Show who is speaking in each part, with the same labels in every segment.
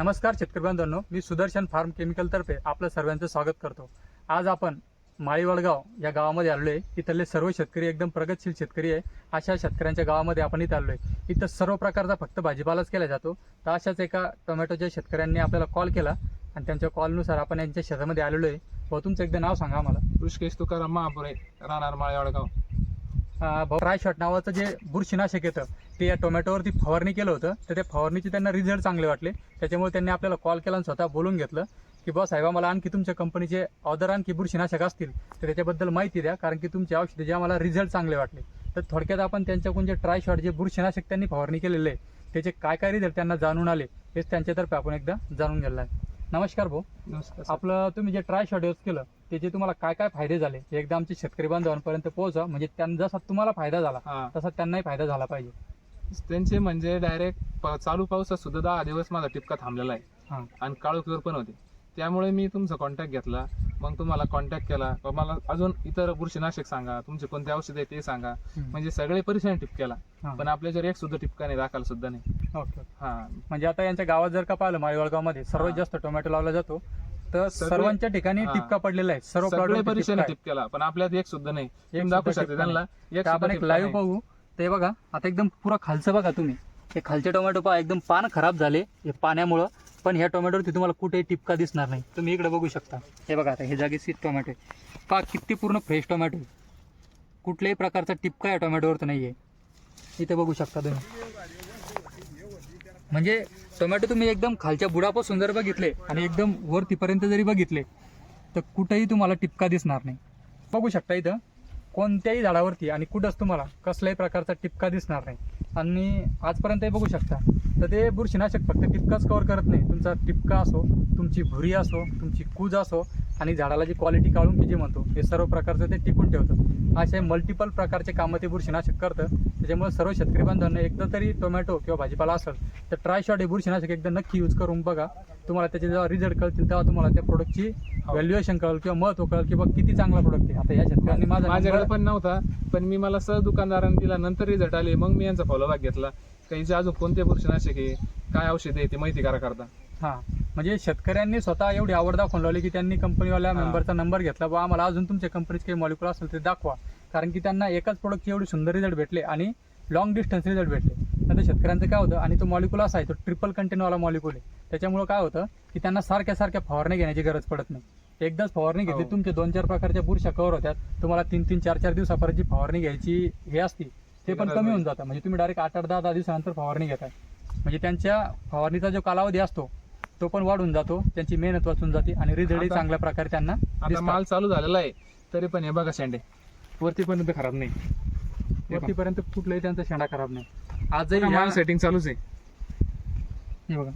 Speaker 1: नमस्कार शेतकरी बांधवांनो मी सुदर्शन फार्म केमिकलतर्फे आपलं सर्वांचं स्वागत करतो. आज आपण माळीवडगाव या गावामध्ये आलो आहे इथले सर्व शेतकरी एकदम प्रगतशील शेतकरी आहे. अशा शेतकऱ्यांच्या गावामध्ये आपण इथं आलो आहे इथं सर्व प्रकारचा फक्त भाजीपालाच केला जातो. तर अशाच एका टोमॅटोच्या शेतकऱ्यांनी आपल्याला कॉल केला आणि त्यांच्या कॉलनुसार आपण यांच्या शेतामध्ये आलेलो आहे. व तुमचं एकदा नाव सांगा आम्हाला.
Speaker 2: ऋषकेश तुकाराम महापुरे राहणार माळे
Speaker 1: ट्राय शॉट नावाचं जे बुरशीनाशक येतं ते या टोमॅटोवरती फवारणी केलं होतं. तर त्या फवारणीचे त्यांना रिझल्ट चांगले वाटले. त्याच्यामुळे त्यांनी आपल्याला कॉल केला आणि स्वतः बोलून घेतलं की बॉस साहेबा मला आणखी तुमच्या कंपनीचे ऑदर आणखी बुरशीनाशक असतील तर त्याच्याबद्दल माहिती द्या कारण की तुमचे औषधे जे आम्हाला रिझल्ट चांगले वाटले. तर थोडक्यात आपण त्यांच्याकडून जे ट्राय शॉट जे बुरशीनाशक त्यांनी फवारणी केलेले आहे त्याचे काय काय रिझल्ट त्यांना जाणून आले हेच त्यांच्यातर्फे आपण एकदा जाणून घेतलं आहे. नमस्कार भाऊ.
Speaker 2: नमस्कार.
Speaker 1: आपलं तुम्ही जे ट्राय शॉट यूज केलं त्याचे तुम्हाला काय काय फायदे झाले एकदा आमचे शेतकरी बांधवांपर्यंत पोहोचा. म्हणजे त्यांना जसा तुम्हाला फायदा झाला. तसा त्यांनाही फायदा झाला पाहिजे.
Speaker 2: त्यांचे म्हणजे डायरेक्ट चालू पावसात सुद्धा दहा दिवस माझा टिपका थांबलेला आहे. आणि काळोखीवर पण होते. त्यामुळे मी तुमचा कॉन्टॅक्ट घेतला. मग तुम्हाला कॉन्टॅक्ट केला. मला अजून इतर बुरशीनाशक सांगा. तुमचे कोणते औषध आहे ते सांगा. म्हणजे सगळे परेशान टिपक्याला
Speaker 1: हा.
Speaker 2: पण आपल्याच्यावर एक सुद्धा टिपका नाही दाखल सुद्धा नाही.
Speaker 1: ओके
Speaker 2: हा.
Speaker 1: म्हणजे आता यांच्या गावात जर का पाहिलं माळीवळगावमध्ये सर्वात. जास्त टोमॅटो लावला जातो. तर सर्वांच्या ठिकाणी
Speaker 2: हा.
Speaker 1: टिपका पडलेला आहे. सर्व
Speaker 2: सगळे
Speaker 1: प्लॉट
Speaker 2: परेशान आहे. टिपक्याला पण आपल्यात एक सुद्धा नाही. तुम्ही दाखवू शकता त्यांना. एक
Speaker 1: आपण
Speaker 2: सुद्धा
Speaker 1: एक
Speaker 2: टिपका
Speaker 1: लाईव्ह
Speaker 2: नाही.
Speaker 1: पाहू. ते बघा आता एकदम पुरा खालचं बघा तुम्ही. हे खालचे टोमॅटो पहा एकदम पान खराब झाले हे पाण्यामुळं. पण ह्या टोमॅटोवरती तुम्हाला कुठेही टिपका दिसणार नाही. तुम्ही इकडे बघू शकता. हे बघा आता हे जागी सीट टोमॅटो आहे. पहा किती पूर्ण फ्रेश टोमॅटो आहे. कुठल्याही प्रकारचा टिपका या टोमॅटोवरती नाही आहे इथे बघू शकता तुम्ही. म्हणजे टोमॅटो तुम्ही एकदम खालच्या बुडापासून जर बघितले आणि एकदम वरतीपर्यंत जरी बघितले तर कुठेही तुम्हाला टिपका दिसणार नाही. बघू शकता इथं कोणत्याही झाडावरती आणि कुठंच तुम्हाला कसल्याही प्रकारचा टिपका दिसणार नाही. आणि आजपर्यंतही बघू शकता तर ते बुरशीनाशक फक्त टिपकाच कव्हर करत नाही. तुमचा टिपका असो तुमची भुरी असो तुमची कूज असो आणि झाडाला जी क्वालिटी काढून की जे म्हणतो हे सर्व प्रकारचं ते टिकून ठेवतं. असे मल्टिपल प्रकारचे कामं ते बुरशीनाशक करतं. त्याच्यामुळे सर्व शेतकरी बांधवांना एकदा तरी टोमॅटो किंवा भाजीपाला असेल तर ट्राय शॉट हे बुरशीनाशक एकदा नक्की यूज करून बघा. तुम्हाला त्याचे जेव्हा रिझल्ट कळतील तेव्हा तुम्हाला त्या प्रोडक्टची
Speaker 2: हो.
Speaker 1: व्हॅल्युएशन कळेल किंवा महत्त्व कळेल किंवा किती चांगला प्रोडक्ट आहे. आता या शेतकऱ्यांनी माझा
Speaker 2: माझ्याकडे पण नव्हता पण मी मला सहज दुकानदारांनी दिला नंतर रिझल्ट आले. मग मी यांचा फॉलोबॅक घेतला. काही अजून कोणते बुरशीनाशक आहे काय औषध आहे ते माहिती करा करता.
Speaker 1: हा. म्हणजे शेतकऱ्यांनी स्वतः एवढी आवड दाखवून लावली की त्यांनी कंपनीवाल्या. मेंबरचा नंबर घेतला. बा आम्हाला अजून तुमच्या कंपनीचे काही मॉलिक्युल असेल ते दाखवा. कारण की त्यांना एकाच प्रोडक्टचे एवढे सुंदर रिझल्ट भेटले आणि लॉंग डिस्टन्स रिझल्ट भेटले. नंतर शेतकऱ्यांचं काय होतं आणि तो मॉलिक्युल असा आहे तो ट्रिपल कंटेनवाला मॉलिक्युल आहे. त्याच्यामुळे काय होतं की त्यांना सारख्या सारख्या फवारणी घेण्याची गरज पडत नाही. एकदाच फवारणी घेतली
Speaker 2: हो.
Speaker 1: तुमचे दोन चार प्रकारच्या बुरशा कव्हर होत्यात तुम्हाला तीन तीन चार चार दिवसापर्यंत जी फवारणी घ्यायची हे असती ते पण कमी. होऊन जातं. म्हणजे तुम्ही डायरेक्ट आठ आठ दहा दहा दिवसानंतर फवारणी घेताय. म्हणजे त्यांच्या फवारणीचा जो कालावधी असतो तो पण वाढून जातो त्यांची मेहनत वाचून जाते आणि रिझल्टही
Speaker 2: आता-
Speaker 1: चांगल्या प्रकारे त्यांना
Speaker 2: आता
Speaker 1: दिसतात.
Speaker 2: माल चालू झालेला आहे तरी पण हे बघा शेंडे. वरती पण खराब नाही.
Speaker 1: वरतीपर्यंत कुठलाही त्यांचा शेंडा खराब नाही. आजही ह्या-
Speaker 2: माल सेटिंग चालूच आहे.
Speaker 1: हे बघा.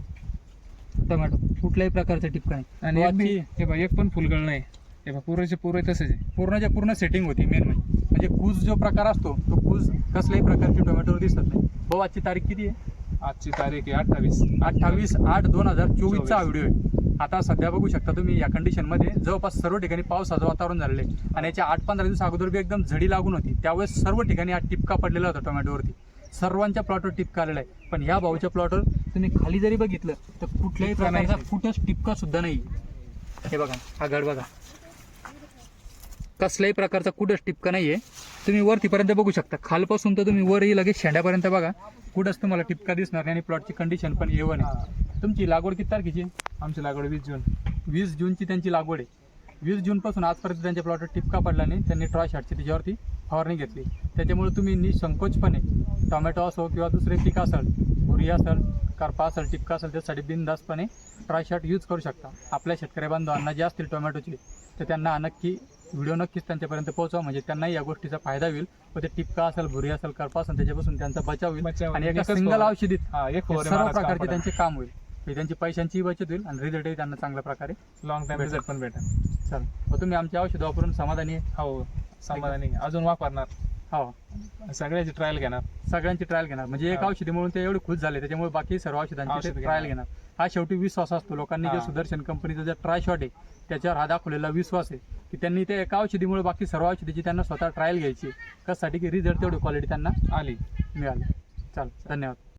Speaker 1: टोमॅटो कुठल्याही प्रकारचा टिपका नाही.
Speaker 2: आणि एक बी- हे बघा एक पण फुलगळ नाही. हे बघा पुरेचे पुरे तसेच आहे.
Speaker 1: पूर्णच्या पूर्ण सेटिंग होती मेन म्हणजे. म्हणजे कूज जो प्रकार असतो तो कूज कसल्याही प्रकारची टोमॅटोवर दिसत नाही. भाऊ आजची तारीख किती आहे?
Speaker 2: आजची तारीख आहे अठ्ठावीस.
Speaker 1: अठ्ठावीस आठ दोन हजार चोवीसचा
Speaker 2: चोवीस.
Speaker 1: व्हिडिओ आहे. आता सध्या बघू शकता तुम्ही या कंडिशनमध्ये जवळपास सर्व ठिकाणी पावसाचं वातावरण झालेलं आहे. आणि याच्या आठ पंधरा दिवस अगोदर बी एकदम झडी लागून होती. त्यावेळेस सर्व ठिकाणी हा टिपका पडलेला होता टोमॅटोवरती. सर्वांच्या प्लॉटवर टिपका आलेला आहे. पण ह्या भाऊच्या प्लॉटवर तुम्ही खाली जरी बघितलं तर कुठल्याही
Speaker 2: नाही.
Speaker 1: प्रकारचा कुठंच टिपका सुद्धा नाही. हे बघा हा गड बघा. कसल्याही प्रकारचा कुठंच टिपका नाहीये. तुम्ही वरतीपर्यंत बघू शकता. खालपासून तर तुम्ही वरही लगेच शेंड्यापर्यंत बघा. कुठंच तुम्हाला टिपका दिसणार नाही आणि प्लॉटची कंडिशन पण एवन आहे. तुमची लागवड किती तारखेची?
Speaker 2: आमची लागवड वीस जून.
Speaker 1: वीस जूनची त्यांची लागवड आहे. वीस जूनपासून आजपर्यंत त्यांच्या प्लॉटवर टिपका पडला नाही. त्यांनी ट्रॉय शॉटची त्याच्यावरती फवारणी घेतली. त्याच्यामुळे तुम्ही निसंकोचपणे टोमॅटो असो किंवा दुसरे पीक असेल भुरी असेल करपा असेल टिपका असेल त्यासाठी बिनधास्तपणे ट्राय शॉट यूज करू शकता. आपल्या शेतकरी बांधवांना जे असतील टोमॅटोचे तर त्यांना नक्की व्हिडिओ नक्कीच त्यांच्यापर्यंत पोहोचवा. म्हणजे त्यांनाही या गोष्टीचा फायदा होईल. व ते टिपका असेल भुरी असेल करपा असेल त्याच्यापासून त्यांचा बचाव होईल. आणि एका सिंगल. औषधीत सर्व प्रकारचे. त्यांचे काम होईल. त्यांची पैशांची बचत होईल आणि रिझल्टही त्यांना चांगल्या प्रकारे
Speaker 2: लॉंग टाइम. रिझल्ट पण भेटेल.
Speaker 1: चालेल व तुम्ही आमची औषध वापरून समाधानी
Speaker 2: हो समाधानी. अजून वापरणार.
Speaker 1: हो.
Speaker 2: सगळ्याची ट्रायल घेणार.
Speaker 1: सगळ्यांची ट्रायल घेणार. म्हणजे एक. औषधी म्हणून ते एवढे खुश झाले त्याच्यामुळे बाकी सर्व औषधांची
Speaker 2: औषध
Speaker 1: ट्रायल
Speaker 2: घेणार.
Speaker 1: हा शेवटी विश्वास असतो. लोकांनी जे. सुदर्शन कंपनीचा जे ट्राय शॉट आहे त्याच्यावर हा दाखवलेला विश्वास आहे. की त्यांनी ते एका औषधीमुळे बाकी सर्व औषधीची त्यांना स्वतः ट्रायल घ्यायची. कशासाठी? की रिझल्ट तेवढी क्वालिटी त्यांना
Speaker 2: आली
Speaker 1: मिळाली. चालेल धन्यवाद.